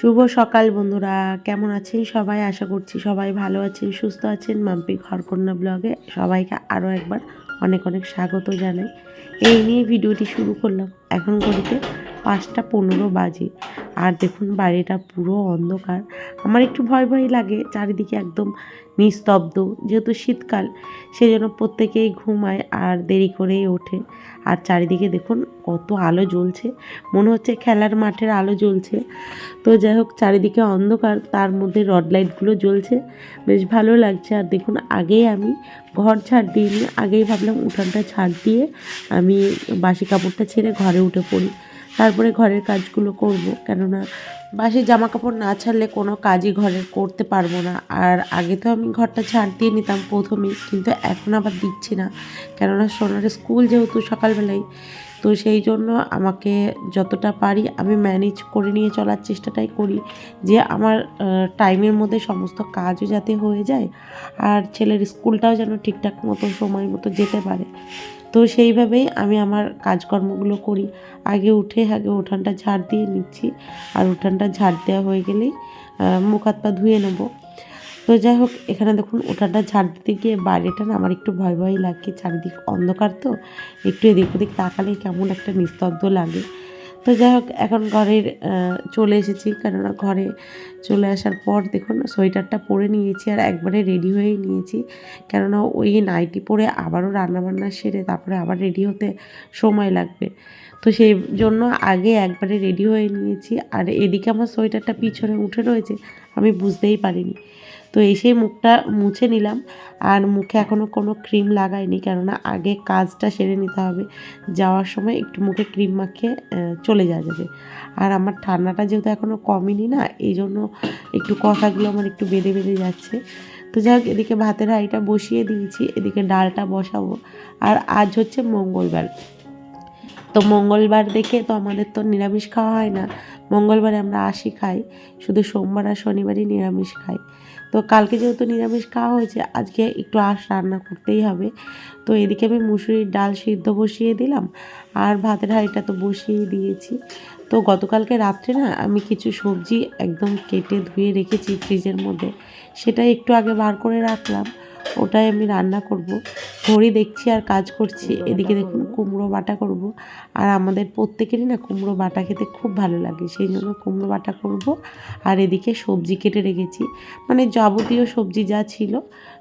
শুভ সকাল বন্ধুরা, কেমন আছেন সবাই? আশা করছি সবাই ভালো আছেন, সুস্থ আছেন। মাম্পি ঘরকন্যা ব্লগে সবাইকে আরও একবার অনেক অনেক স্বাগত জানাই। এই নিয়ে ভিডিওটি শুরু করলাম। এখন ঘড়িতে পাঁচটা পনেরো বাজে। আর দেখুন, বাড়িটা পুরো অন্ধকার। আমার একটু ভয় ভয় লাগে, চারিদিকে একদম নিস্তব্ধ। যেহেতু শীতকাল, সেজন্য প্রত্যেকেই ঘুমায় আর দেরি করেই ওঠে। আর চারিদিকে দেখুন, কত আলো জ্বলছে। মনে হচ্ছে খেলার মাঠের আলো জ্বলছে। তো যাই হোক, চারিদিকে অন্ধকার, তার মধ্যে রড লাইটগুলো জ্বলছে। বেশ ভালো লাগছে। আর দেখুন, আগেই আমি ঘর ছাড় দিইনি। আগেই ভাবলাম উঠানটা ছাড় দিয়ে আমি বাসি কাপড়টা ছেড়ে ঘরে উঠে পড়ি। তারপরে ঘরের কাজগুলো করব। কেননা বাসে জামা কাপড় না ছাড়লে কোনো কাজই ঘরের করতে পারব না। আর আগে তো আমি ঘরটা ছাড় দিয়ে নিতাম প্রথমেই কিন্তু এখন আবার দিচ্ছি না। কেননা সোনার স্কুল যেহেতু সকালবেলায়, তো সেই জন্য আমাকে যতটা পারি আমি ম্যানেজ করে নিয়ে চলার চেষ্টাটাই করি যে আমার টাইমের মধ্যে সমস্ত কাজও যাতে হয়ে যায় আর ছেলের স্কুলটাও যেন ঠিকঠাক মতো সময় মতো যেতে পারে। তো সেইভাবেই আমি আমার কাজকর্মগুলো করি। আগে উঠে, আগে উঠানটা ঝাড় দিয়ে নিচ্ছি। আর উঠানটা ঝাড় দেওয়া হয়ে গেলেই মুখ হাত পা ধুয়ে নেব। তো যাই হোক, এখানে দেখুন উঠানটা ঝাড় দিতে গিয়ে বাইরেটা না আমার একটু ভয় ভয় লাগে। চারিদিক অন্ধকার তো, একটু এদিক ওদিক তাকালে কেমন একটা নিস্তব্ধ লাগে। তো যাই হোক, এখন ঘরের চলে এসেছি। কেননা ঘরে চলে আসার পর দেখুন, সোয়েটারটা পরে নিয়েছি আর একবারে রেডি হয়েই নিয়েছি। কেননা ওই নাইটি পরে আবারও রান্নাবান্না সেরে তারপরে আবার রেডি হতে সময় লাগবে। তো সেই জন্য আগে একবারে রেডি হয়ে নিয়েছি। আর এদিকে আমার সোয়েটারটা পিছনে উঠে রয়েছে, আমি বুঝতেই পারিনি। তো এসেই মুখটা মুছে নিলাম। আর মুখে এখনও কোনো ক্রিম লাগাইনি, কেননা আগে কাজটা সেরে নিতে হবে। যাওয়ার সময় একটু মুখে ক্রিম মাখিয়ে চলে যাওয়া যাবে। আর আমার ঠান্ডাটা যেহেতু এখনও কমেনি না এই জন্য একটু কথাগুলো আমার একটু বেঁধে বেঁধে যাচ্ছে। তো যাই হোক এদিকে ভাতের হাঁড়িটা বসিয়ে দিয়েছি, এদিকে ডালটা বসাবো। আর আজ হচ্ছে মঙ্গলবার। তো মঙ্গলবার দেখে তো আমাদের তো নিরামিষ খাওয়া হয় না। মঙ্গলবারে আমরা আশি খাই, শুধু সোমবার আর শনিবারই নিরামিষ খাই। তো কালকে যেহেতু নিরামিষ খাওয়া হয়েছে, আজকে একটু আঁশ রান্না করতেই হবে। তো এদিকে আমি মুসুরির ডাল সিদ্ধ বসিয়ে দিলাম, আর ভাতের হাঁড়িটা তো বসিয়ে দিয়েছি। তো গতকালকে রাত্রে না আমি কিছু সবজি একদম কেটে ধুয়ে রেখেছি ফ্রিজের মধ্যে সেটা একটু আগে বার করে রাখলাম। ওটাই আমি রান্না করব। ঘড়ি দেখছি আর কাজ করছি। এদিকে দেখুন কুমড়ো বাটা করব। আর আমাদের প্রত্যেকেরই না কুমড়ো বাটা খেতে খুব ভালো লাগে। সেই জন্য কুমড়ো বাটা করব। আর এদিকে সবজি কেটে রেখেছি। মানে যাবতীয় সবজি যা ছিল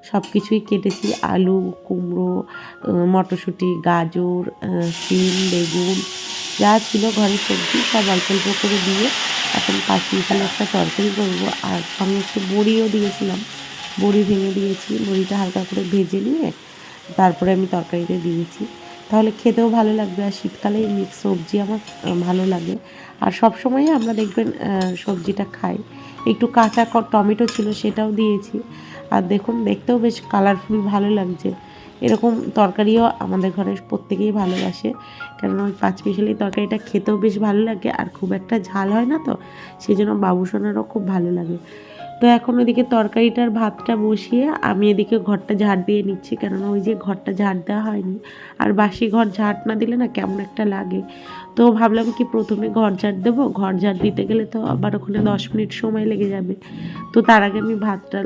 সব কিছুই কেটেছি। আলু কুমড়ো মটরশুঁটি গাজর সিম বেগুন যা ছিল ঘরের সবজি সব অল্প অল্প করে দিয়ে এখন পাঁচ মিশালে একটা তরকারি করব। আর সঙ্গে একটু বড়িও দিয়েছিলাম। বড়ি ভেঙে দিয়েছি, বড়িটা হালকা করে ভেজে নিয়ে তারপরে আমি তরকারিতে দিয়েছি। তাহলে খেতেও ভালো লাগবে আর শীতকালে মিক্স সবজি আমার ভালো লাগে। আর সব সময় আমরা দেখবেন সবজিটা খাই। একটু কাঁচা টমেটো ছিল সেটাও দিয়েছি। আর দেখুন, দেখতেও বেশ কালারফুল ভালো লাগছে। এরকম তরকারিও আমাদের ঘরে প্রত্যেকেই ভালোবাসে। কেননা ওই পাঁচ মিশালি তরকারিটা খেতেও বেশ ভালো লাগে। আর খুব একটা ঝাল হয় না তো সেই জন্য বাবুসোনারও খুব ভালো লাগে। তো এখন ওদিকে তরকারিটার ভাতটা বসিয়ে আমি এদিকে ঘরটা ঝাড় দিয়ে নিচ্ছি, কেননা ওই যে ঘরটা ঝাড় দেওয়া হয়নি। আর বাসি ঘর ঝাড় না দিলে না কেমন একটা লাগে। তো ভাবলাম কি প্রথমে ঘর ঝাড় দেবো, ঘর ঝাড় দিতে গেলে তো আবার ওখানে দশ মিনিট সময় লেগে যাবে। তো তার আগে আমি ভাতটা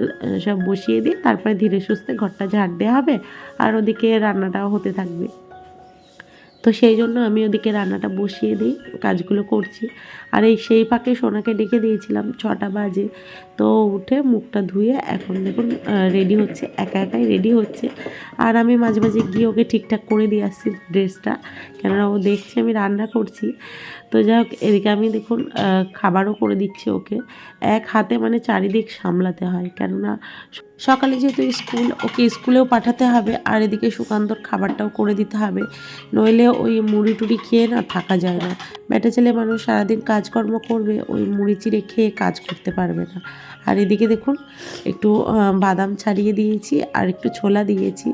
সব বসিয়ে দিই, তারপরে ধীরে সুস্থে ঘরটা ঝাড় দেওয়া হবে, আর ওদিকে রান্নাটাও হতে থাকবে। তো সেই জন্য আমি ওদিকে রান্নাটা বসিয়ে দিই, কাজগুলো করছি। আর এই সেই ফাঁকে সোনাকে ডেকে দিয়েছিলাম, ছটা বাজে। তো উঠে মুখটা ধুয়ে এখন দেখুন রেডি হচ্ছে, একা একাই রেডি হচ্ছে। আর আমি মাঝে মাঝে গিয়ে ওকে ঠিকঠাক করে দিয়ে আসছি ড্রেসটা কেননা ও দেখছে আমি রান্না করছি। তো যাই হোক, এদিকে আমি দেখুন খাবারও করে দিচ্ছি ওকে। এক হাতে মানে চারিদিক সামলাতে হয়, কেননা সকালে যেহেতু স্কুল, ওকে স্কুলেও পাঠাতে হবে আর এদিকে সুকান্তর খাবারটাও করে দিতে হবে। নইলে ওই মুড়ি টুড়ি খেয়ে না থাকা যায় না। বেটা ছেলে মানুষ সারাদিন কাজকর্ম করবে, ওই মুড়ি চিড়ে খেয়ে কাজ করতে পারবে না। আর এদিকে দেখুন, একটু বাদাম ছাড়িয়ে দিয়েছি, আর একটু ছোলা দিয়েছি,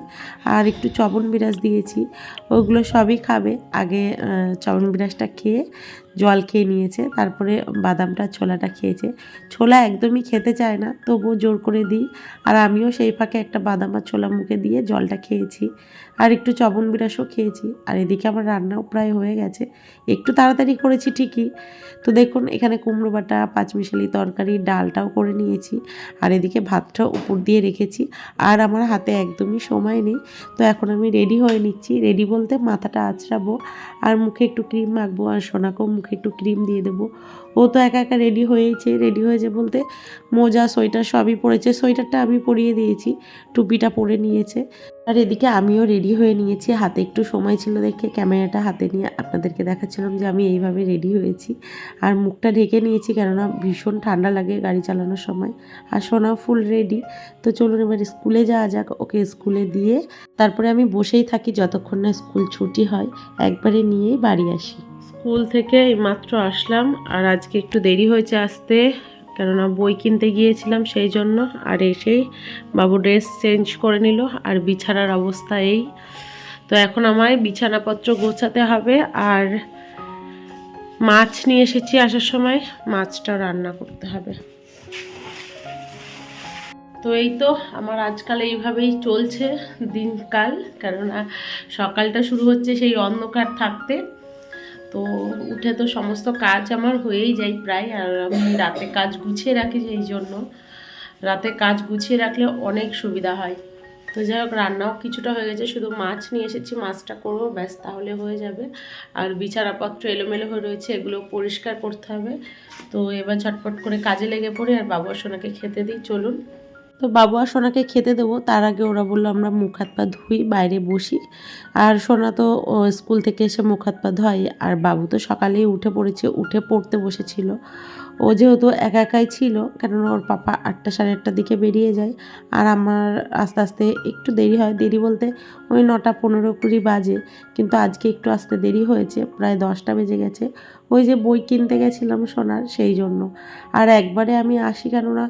আর একটু চবন বিরাজ দিয়েছি। ওগুলো সবই খাবে। আগে চবন বিরাজটা খেয়ে জল খেয়ে নিয়েছে, তারপরে বাদামটা, ছোলাটা খেয়েছে। ছোলা একদমই খেতে চায় না, তবুও জোর করে দিই। আর আমিও সেই ফাঁকে একটা বাদাম আর ছোলা মুখে দিয়ে জলটা খেয়েছি। আর একটু চবন বিরাসও খেয়েছি। আর এদিকে আমার রান্নাও প্রায় হয়ে গেছে। একটু তাড়াতাড়ি করেছি ঠিকই। তো দেখুন, এখানে কুমড়ো বাটা, পাঁচমিশালি তরকারি, ডালটাও করে নিয়েছি। আর এদিকে ভাতটাও উপর দিয়ে রেখেছি। আর আমার হাতে একদমই সময় নেই। তো এখন আমি রেডি হয়ে নিচ্ছি। রেডি বলতে মাথাটা আঁচড়াবো আর মুখে একটু ক্রিম মাখবো আর সোনাকেও মুখে একটু ক্রিম দিয়ে দেবো। ও তো একা একা রেডি হয়েছে। রেডি হয়েছে বলতে মোজা, সোয়েটার সবই পরেছে। সোয়েটারটা আমি পরিয়ে দিয়েছি। টুপিটা পরে নিয়েছে। আর এদিকে আমিও রেডি হয়ে নিয়েছি। হাতে একটু সময় ছিল দেখে ক্যামেরাটা হাতে নিয়ে আপনাদেরকে দেখাচ্ছিলাম যে আমি এইভাবে রেডি হয়েছি। আর মুখটা ঢেকে নিয়েছি কেননা ভীষণ ঠান্ডা লাগে গাড়ি চালানোর সময়। আর সোনা ফুল রেডি তো চলুন এবার স্কুলে যাওয়া যাক। ওকে স্কুলে দিয়ে তারপরে আমি বসেই থাকি যতক্ষণ না স্কুল ছুটি হয়। একবারে নিয়েই বাড়ি আসি। স্কুল থেকে এইমাত্র আসলাম। আর আজকে একটু দেরি হয়েছে আসতে। কেননা বই কিনতে গিয়েছিলাম সেই জন্য, আর এসেই বাবু ড্রেস চেঞ্জ করে নিল, আর বিছানার অবস্থা এই। তো এখন আমায় বিছানাপত্র গোছাতে হবে, আর মাছ নিয়ে এসেছি আসার সময়, মাছটা রান্না করতে হবে। তো এই তো আমার আজকাল এইভাবেই চলছে দিনকাল, কেননা সকালটা শুরু হচ্ছে সেই অন্ধকার থাকতে। তো উঠে তো সমস্ত কাজ আমার হয়েই যায় প্রায়, আর আমি রাতে কাজ গুছিয়ে রাখি সেই জন্য। রাতে কাজ গুছিয়ে রাখলে অনেক সুবিধা হয়। তো যাই হোক, রান্নাও কিছুটা হয়ে গেছে, শুধু মাছ নিয়ে এসেছি, মাছটা করব, ব্যাস তাহলে হয়ে যাবে। আর বিছানাপত্র এলোমেলো হয়ে রয়েছে, এগুলো পরিষ্কার করতে হবে। তো এবার ঝটপট করে কাজে লেগে পড়ি, আর বাবা সোনাকে খেতে দিই, চলুন। তো বাবু আর সোনাকে খেতে দেবো। তার আগে ওরা বলল, আমরা মুখ হাত পা ধুই, বাইরে বসি। আর সোনা তো স্কুল থেকে এসে মুখ হাত পা ধোয় আর বাবু তো সকালেই উঠে পড়েছে, উঠে পড়তে বসেছিল। ও যেহেতু একা একাই ছিল, কেননা ওর পাপা আটটা সাড়ে আটটার দিকে বেরিয়ে যায়। আর আমার আস্তে আস্তে একটু দেরি হয়, দেরি বলতে ওই নটা পনেরো কুড়ি বাজে। কিন্তু আজকে একটু আসতে দেরি হয়েছে, প্রায় দশটা বেজে গেছে। ওই যে বই কিনতে গেছিলাম সোনার, সেই জন্য। আর একবারে আমি আসি কেননা,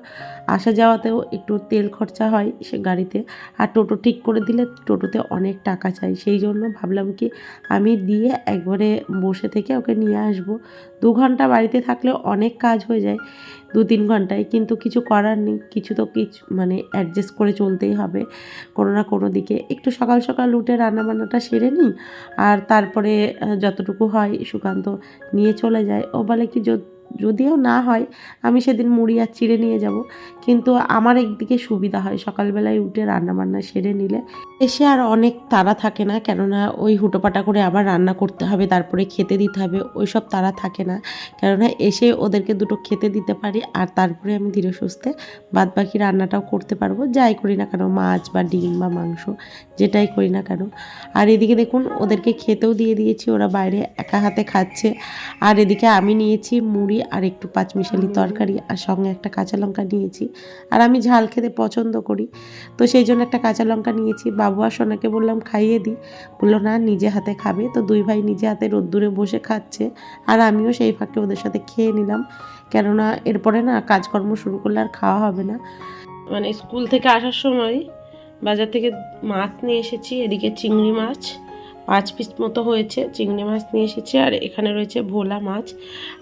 আসা যাওয়াতেও একটু তেল খরচা হয় সে গাড়িতে। আর টোটো ঠিক করে দিলে টোটোতে অনেক টাকা চাই। সেই জন্য ভাবলাম কি আমি দিয়ে একবারে বসে থেকে ওকে নিয়ে আসব। দু ঘণ্টা বাড়িতে থাকলে অনেক কাজ হয়ে যায়, দু তিন ঘন্টায়। কিন্তু কিছু করার নেই, কিছু তো কিছু মানে অ্যাডজাস্ট করে চলতেই হবে, কোনো না কোনো দিকে। একটু সকাল সকাল উঠে রান্নাবান্নাটা সেরে নিই, আর তারপরে যতটুকু হয় সুকান্ত নিয়ে চলে যায়। ও বলে কি "যদ- যদিও না হয়, আমি সেদিন মুড়ি আর চিড়ে নিয়ে যাব। কিন্তু আমার একদিকে সুবিধা হয়, সকালবেলায় উঠে রান্নাবান্না সেরে নিলে। এসে আর অনেক তাড়া থাকে না, কেননা ওই হুটোপাটা করে আবার রান্না করতে হবে, তারপরে খেতে দিতে হবে ওই সব তাড়া থাকে না। কেননা এসে ওদেরকে দুটো খেতে দিতে পারি, আর তারপরে আমি ধীরে সুস্থে বাদ বাকি রান্নাটাও করতে পারব, যাই করি না কেন, মাছ বা ডিম বা মাংস, যেটাই করি না কেন। আর এদিকে দেখুন, ওদেরকে খেতেও দিয়ে দিয়েছি, ওরা বাইরে একা হাতে খাচ্ছে। আর এদিকে আমি নিয়েছি মুড়ি আর একটু পাঁচমিশালি তরকারি আর সঙ্গে একটা কাঁচা লঙ্কা নিয়েছি। আর আমি ঝাল খেতে পছন্দ করি। তো সেই জন্য একটা কাঁচা লঙ্কা নিয়েছি। বাবু আর সোনাকে বললাম, খাইয়ে দিই বলল, না, নিজে হাতে খাবে। তো দুই ভাই নিজে হাতে রোদ্দুরে বসে খাচ্ছে। আর আমিও সেই ফাঁকে ওদের সাথে খেয়ে নিলাম। কেননা এরপরে না কাজকর্ম শুরু করলে আর খাওয়া হবে না। মানে স্কুল থেকে আসার সময় বাজার থেকে মাছ নিয়ে এসেছি, এদিকে চিংড়ি মাছ। পাঁচ পিস মতো হয়েছে, চিংড়ি মাছ নিয়ে এসেছি আর এখানে রয়েছে ভোলা মাছ।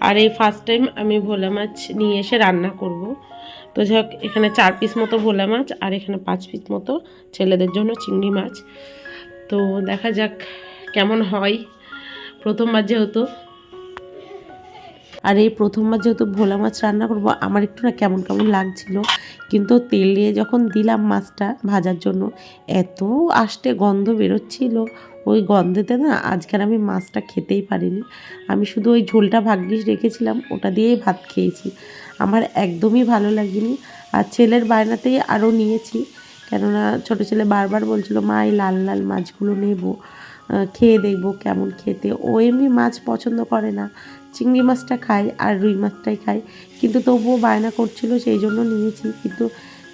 আর এই ফার্স্ট টাইম আমি ভোলা মাছ নিয়ে এসে রান্না করব। তো যাই হোক, এখানে চার পিস মতো ভোলা মাছ আর এখানে পাঁচ পিস মতো ছেলেদের জন্য চিংড়ি মাছ। তো দেখা যাক কেমন হয় প্রথমবার যেহেতু। আর এই প্রথমবার যেহেতু ভোলা মাছ রান্না করব, আমার একটু না কেমন কেমন লাগছিল। কিন্তু তেল দিয়ে যখন দিলাম মাছটা ভাজার জন্য, এত আষ্টে গন্ধ বেরোচ্ছিল। ওই গন্ধেতে না আজকের আমি মাছটা খেতেই পারিনি। আমি শুধু ওই ঝোলটা ভাগ্যিস রেখেছিলাম, ওটা দিয়েই ভাত খেয়েছি। আমার একদমই ভালো লাগেনি। আর ছেলের বায়নাতেই আরও নিয়েছি। কেননা ছোটো ছেলে বারবার বলছিল, মা, এই লাল লাল মাছগুলো নেব। খেয়ে দেখব কেমন খেতে। ও এমনি মাছ পছন্দ করে না। চিংড়ি মাছটা খাই আর রুই মাছটাই খাই। কিন্তু তবুও বায়না করছিল, সেই জন্য নিয়েছি। কিন্তু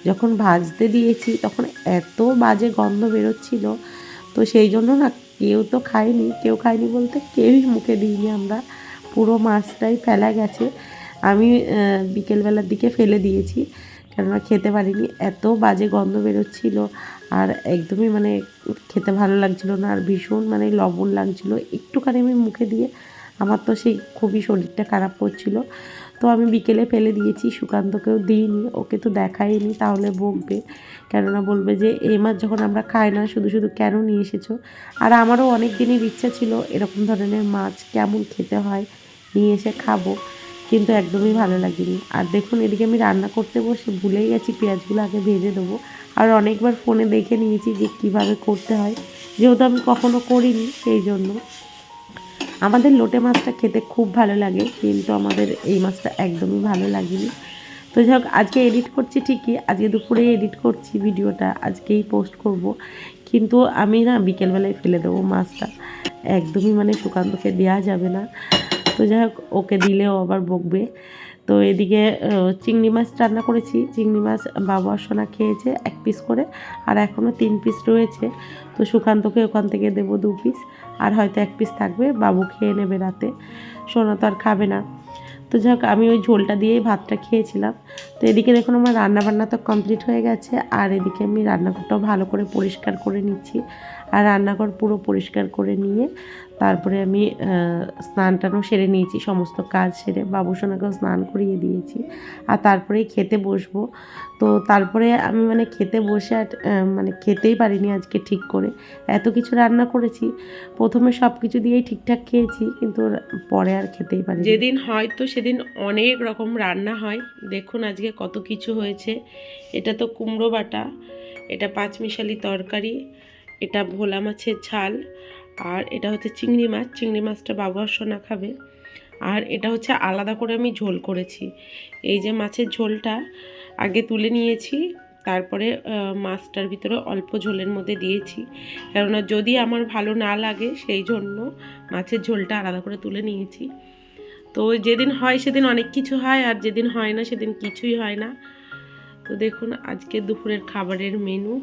যখন ভাজতে দিয়েছি, তখন এত বাজে গন্ধ বেরোচ্ছিল। তো সেই জন্য না কেউ তো খায়নি, কেউ খায়নি বলতে কেউই মুখে দিইনি আমরা। পুরো মাছটাই ফেলা গেছে। আমি বিকেলবেলার দিকে ফেলে দিয়েছি, কেননা খেতে পারিনি। এত বাজে গন্ধ বেরোচ্ছিল আর একদমই মানে খেতে ভালো লাগছিল না আর ভীষণ মানে লবণ লাগছিল। একটুখানি আমি মুখে দিয়ে, আমার তো সেই খুবই শরীরটা খারাপ করছিল। তো আমি বিকেলে ফেলে দিয়েছি, সুকান্তকেও দিইনি, ওকে তো দেখাইনি, তাহলে বকবে কেননা বলবে যে, এই মাছ যখন আমরা খাই না, শুধু শুধু কেন নিয়ে এসেছ? আর আমারও অনেক দিনের ইচ্ছা ছিল এরকম ধরনের মাছ কেমন খেতে হয়, নিয়ে এসে খাব, কিন্তু একদমই ভালো লাগেনি। আর দেখুন, এদিকে আমি রান্না করতে বসে ভুলেই গেছি, পেঁয়াজগুলো আগে ভেজে দেবো। আর অনেকবার ফোনে দেখে নিয়েছি যে, কীভাবে করতে হয়। যেহেতু আমি কখনো করিনি, সেই জন্য। আমাদের লোটে মাছটা খেতে খুব ভালো লাগে, কিন্তু আমাদের এই মাছটা একদমই ভালো লাগেনি। তো যাই হোক, আজকে এডিট করছি ঠিকই, আজকে দুপুরে এডিট করছি ভিডিওটা, আজকেই পোস্ট করব। কিন্তু আমি না বিকেলবেলায় ফেলে দেবো মাছটা। একদমই মানে সুকান্তকে দেওয়া যাবে না। তো যাই হোক, ওকে দিলেও আবার বকবে। তো এদিকে চিংড়ি মাছ রান্না করেছি। চিংড়ি মাছ বাবা সোনা খেয়েছে এক পিস করে, আর এখনও তিন পিস রয়েছে। তো সুকান্তকে ওখান থেকে দেব দু পিস আর হয়তো এক পিস থাকবে, বাবু খেয়ে নেবে রাতে। সোনা তো আর খাবে না। তো যাই হোক, আমি ওই ঝোলটা দিয়েই ভাতটা খেয়েছিলাম। তো এদিকে দেখুন আমার রান্নাবান্না তো কমপ্লিট হয়ে গেছে, আর এদিকে আমি রান্নাঘরটাও ভালো করে পরিষ্কার করে নিচ্ছি। আর রান্নাঘর পুরো পরিষ্কার করে নিয়ে তারপরে আমি স্নান টানও সেরে নিয়েছি, সমস্ত কাজ সেরে বাবু সোনাকেও স্নান করিয়ে দিয়েছি। আর তারপরেই খেতে বসবো। তো তারপরে আমি মানে খেতে বসে আর মানে খেতেই পারিনি আজকে ঠিক করে। এত কিছু রান্না করেছি, প্রথমে সব কিছু দিয়েই ঠিকঠাক খেয়েছি, কিন্তু পরে আর খেতেই পারি যেদিন হয় তো সেদিন অনেক রকম রান্না হয়। দেখুন আজকে কত কিছু হয়েছে। এটা তো কুমড়ো বাটা, এটা পাঁচমিশালি তরকারি এটা ভোলা মাছের ঝাল, আর এটা হচ্ছে চিংড়ি মাছ, চিংড়ি মাছটা বাবু আর সোনা খাবে। আর এটা হচ্ছে আলাদা করে আমি ঝোল করেছি। এই যে মাছের ঝোলটা আগে তুলে নিয়েছি, তারপরে মাছটার ভিতরে অল্প ঝোলের মধ্যে দিয়েছি। কেননা যদি আমার ভালো না লাগে, সেই জন্য মাছের ঝোলটা আলাদা করে তুলে নিয়েছি। তো যেদিন হয় সেদিন অনেক কিছু হয়, আর যেদিন হয় না সেদিন কিছুই হয় না। তো দেখুন, আজকে দুপুরের খাবারের মেনু